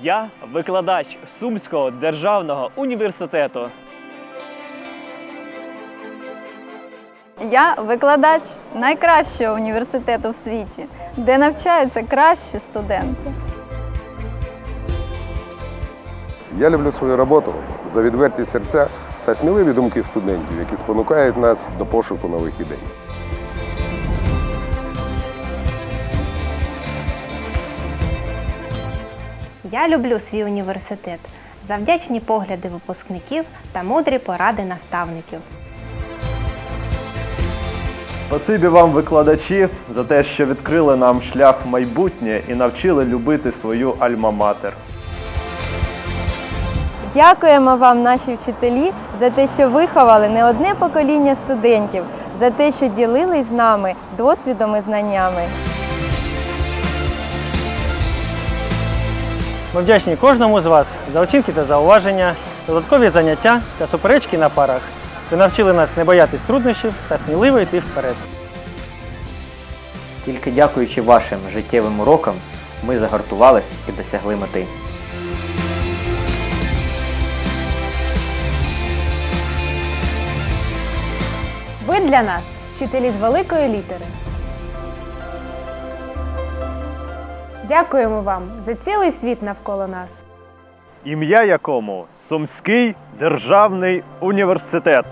Я викладач Сумського державного університету. Я викладач найкращого університету в світі, де навчаються кращі студенти. Я люблю свою роботу за відверті серця та сміливі думки студентів, які спонукають нас до пошуку нових ідей. Я люблю свій університет за вдячні погляди випускників та мудрі поради наставників. Спасибі вам, викладачі, за те, що відкрили нам шлях в майбутнє і навчили любити свою альма-матер. Дякуємо вам, наші вчителі, за те, що виховали не одне покоління студентів, за те, що ділились з нами досвідом і знаннями. Ми вдячні кожному з вас за оцінки та зауваження, додаткові заняття та суперечки на парах. Ви навчили нас не боятись труднощів та сміливо йти вперед. Тільки дякуючи вашим життєвим урокам, ми загартувались і досягли мети. Ви для нас вчителі з великої літери. Дякуємо вам за цілий світ навколо нас. Ім'я якому Сумський державний університет.